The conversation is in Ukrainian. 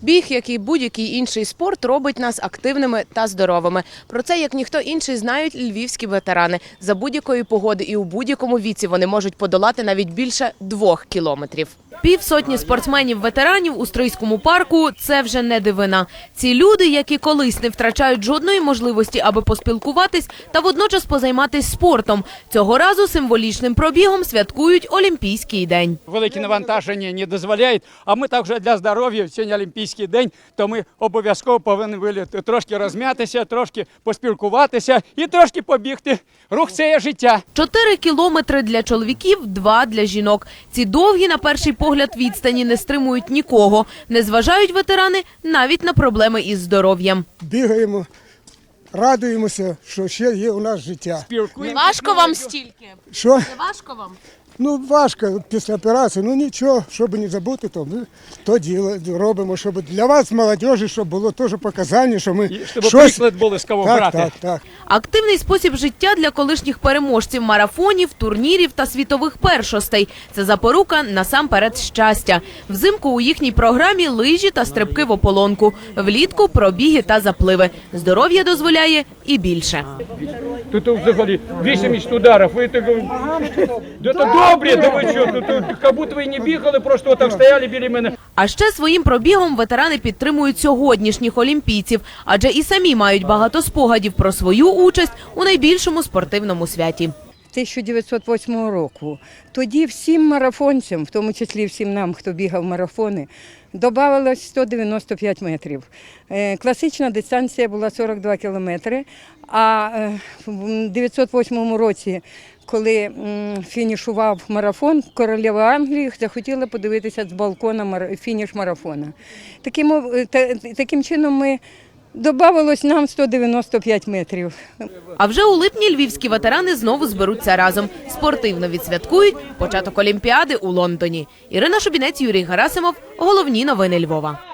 Біг, як і будь-який інший спорт, робить нас активними та здоровими. Про це як ніхто інший знають львівські ветерани. За будь-якої погоди і у будь-якому віці вони можуть подолати навіть більше двох кілометрів. Півсотні спортсменів-ветеранів у Стрийському парку це вже не дивина. Ці люди, які колись не втрачають жодної можливості, аби поспілкуватись та водночас позайматись спортом. Цього разу символічним пробігом святкують Олімпійський день. великі навантаження не дозволяють. А ми також для здоров'я сьогодні Олімпійський день, то ми обов'язково повинні були трошки розм'ятися, трошки поспілкуватися і трошки побігти. Рух це є життя. Чотири кілометри для чоловіків, два для жінок. Ці довгі, на перший погляд, відстані не стримують нікого. Не зважають ветерани навіть на проблеми із здоров'ям. бігаємо, радуємося, що ще є у нас життя. Спілкуємося. Важко вам стільки? Що? Не важко вам? Ну важко після операції, ну нічого, щоб не забути, то ми то діло робимо, щоб для вас, молодіжі, щоб було теж показання, що ми І щоб приклад були з кого так, брати. так, так. Активний спосіб життя для колишніх переможців марафонів, турнірів та світових першостей. Це запорука насамперед щастя. Взимку у їхній програмі лижі та стрибки в ополонку. Влітку пробіги та запливи. Здоров'я дозволяє і більше. Тут взагалі 80 ударів. Ви так... Добре, да ви що, тут, тут, як будто ви не бігали, просто так стояли біля мене. А ще своїм пробігом ветерани підтримують сьогоднішніх олімпійців, адже і самі мають багато спогадів про свою участь у найбільшому спортивному святі. 1908 року. Тоді всім марафонцям, в тому числі всім нам, хто бігав марафони, додавалось 195 метрів. Е, Класична дистанція була 42 кілометри, а е, в 908 році, коли фінішував марафон, королева Англії захотіла подивитися з балкона фініш марафона. Таким, е, та- таким чином ми Добавилось нам 195 метрів. А вже у липні львівські ветерани знову зберуться разом. Спортивно відсвяткують початок Олімпіади у Лондоні. Ірина Шубінець, Юрій Гарасимов. Головні новини Львова.